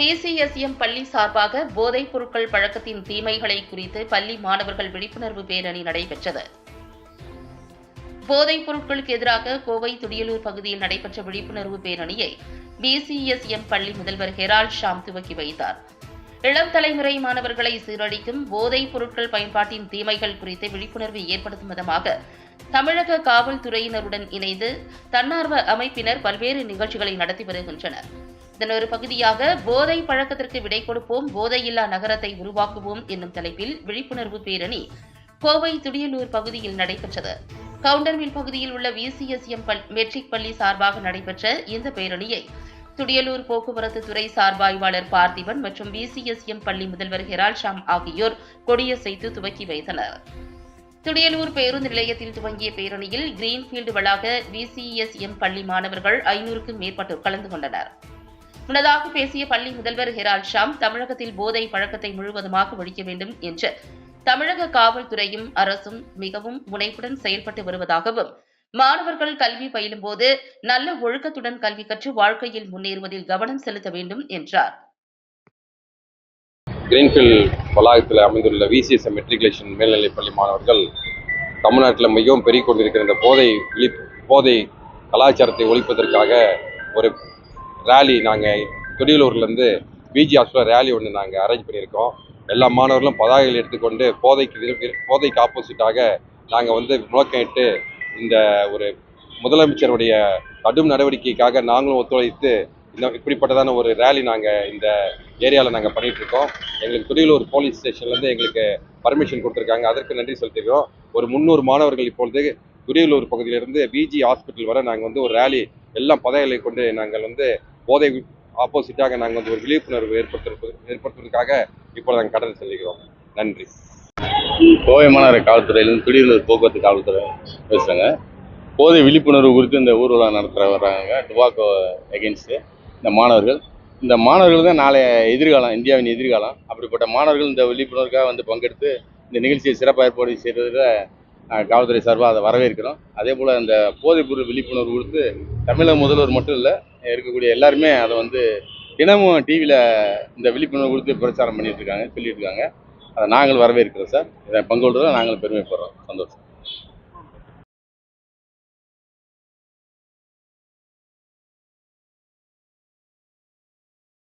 பிசிஎஸ்எம் பள்ளி சார்பாக போதைப் பொருட்கள் பழக்கத்தின் தீமைகளை குறித்து பள்ளி மாணவர்கள் விழிப்புணர்வு பேரணி நடைபெற்றது. போதைப் பொருட்களுக்கு எதிராக கோவை துடியலூர் பகுதியில் நடைபெற்ற விழிப்புணர்வு பேரணியை பிசிஎஸ்எம் பள்ளி முதல்வர் ஹெரால்ட் ஷாம் துவக்கி வைத்தார். இளம் தலைமுறை மாணவர்களை சீரழிக்கும் போதைப் பொருட்கள் பயன்பாட்டின் தீமைகள் குறித்து விழிப்புணர்வு ஏற்படுத்தும் விதமாக தமிழக காவல்துறையினருடன் இணைந்து தன்னார்வ அமைப்பினர் பல்வேறு நிகழ்ச்சிகளை நடத்தி வருகின்றனர். இதன் ஒரு பகுதியாக போதை பழக்கத்திற்கு விடை கொடுப்போம். போதையில்லா நகரத்தை உருவாக்குவோம் என்னும் தலைப்பில் விழிப்புணர்வு பேரணி கோவை துடியலூர் பகுதியில் நடைபெற்றது. கவுண்டர்மில் பகுதியில் உள்ள விசிஎஸ்எம் மெட்ரிக் பள்ளி சார்பாக நடைபெற்ற இந்த பேரணியை துடியலூர் போக்குவரத்து துறை சார்பாய்வாளர் பார்த்திபன் மற்றும் விசிஎஸ்எம் பள்ளி முதல்வர் ஹெரால் ஷாம் ஆகியோர் கொடியசைத்து துவக்கி வைத்தனர். துடியலூர் பேருந்து நிலையத்தில் துவங்கிய பேரணியில் கிரீன்ஃபீல்டு வளாக விசிஎஸ்எம் பள்ளி மாணவர்கள் ஐநூறுக்கும் மேற்பட்டோர் கலந்து கொண்டனர். முன்னதாக பேசிய பள்ளி முதல்வர் ஹெரால் ஷாம் தமிழகத்தில் போதை பழக்கத்தை முழுவதுமாக ஒழிக்க வேண்டும் என்று தமிழக காவல்துறையும் அரசும் மிகவும் முனைப்புடன் செயல்பட்டு வருவதாகவும் மாணவர்கள் கல்வி பயிலும் போது நல்ல ஒழுக்கத்துடன் கல்வி கற்று வாழ்க்கையில் முன்னேறுவதில் கவனம் செலுத்த வேண்டும் என்றார். கிரீன்ஃபீல்ட் வளாகத்தில் அமைந்துள்ள விசிஎஸ் மெட்ரிகுலேஷன் மேல்நிலைப் பள்ளி மாணவர்கள் தமிழ்நாட்டில் மிகவும் பெருகிக் கொண்டிருக்கிற இந்த போதை விழிப் போதை கலாச்சாரத்தை ஒழிப்பதற்காக ஒரு ரேலி நாங்கள் துடியலூர்லேருந்து பிஜி ஹாஸ்பிட்டல் ரேலி ஒன்று நாங்கள் அரேஞ்ச் பண்ணியிருக்கோம். எல்லா மாணவர்களும் பதாகைகள் எடுத்துக்கொண்டு போதைக்கு போதைக்கு ஆப்போசிட்டாக நாங்கள் வந்து முழக்கமிட்டு இந்த ஒரு முதலமைச்சருடைய கடும் நடவடிக்கைக்காக நாங்களும் ஒத்துழைத்து இந்த இப்படிப்பட்டதான ஒரு ரேலி நாங்கள் இந்த ஏரியாவில் நாங்கள் பண்ணிகிட்ருக்கோம் இருக்கோம் எங்களுக்கு துடியலூர் போலீஸ் ஸ்டேஷன்லேருந்து எங்களுக்கு பர்மிஷன் கொடுத்துருக்காங்க. அதற்கு நன்றி செலுத்திக்கிறோம் ஒரு முந்நூறு மாணவர்கள் இப்பொழுது துடியலூர் பகுதியிலிருந்து பிஜி ஹாஸ்பிட்டல் வரை நாங்கள் வந்து ஒரு ரேலி எல்லாம் பதவிகளை கொண்டு நாங்கள் வந்து போதை ஆப்போசிட்டாக நாங்கள் வந்து ஒரு விழிப்புணர்வு ஏற்படுத்துறது ஏற்படுத்துவதற்காக இப்போ நாங்கள் கடந்து செல்கிறோம். நன்றி. கோவை மாநகர காவல்துறையிலிருந்து திடீர்னு போக்குவரத்து காவல்துறை பேசுகிறேங்க போதை விழிப்புணர்வு குறித்து இந்த ஊர்வலம் நடத்துகிற வர்றாங்க டுபாக்கோ எகென்ஸ்டு இந்த மாணவர்கள் இந்த மாணவர்கள் தான் நாளைய எதிர்காலம் இந்தியாவின் எதிர்காலம். அப்படிப்பட்ட மாணவர்கள் இந்த விழிப்புணர்வுக்காக வந்து பங்கெடுத்து இந்த நிகழ்ச்சியை சிறப்பாக ஏற்பாடு செய்கிறதுல காவல்துறை சார்பாக அதை வரவேற்கிறோம். அதே போல் இந்த போதைப்பொருள் விழிப்புணர்வு கொடுத்து தமிழக முதல்வர் மட்டும் இல்லை இருக்கக்கூடிய எல்லாருமே அதை வந்து தினமும் டிவியில் இந்த விழிப்புணர்வு கொடுத்து பிரச்சாரம் பண்ணிட்டு இருக்காங்க சொல்லிட்டு இருக்காங்க. அதை நாங்கள் வரவேற்கிறோம் சார். இதை பங்கு கொள்றதுல நாங்கள் பெருமைப்படுறோம். சந்தோஷம்.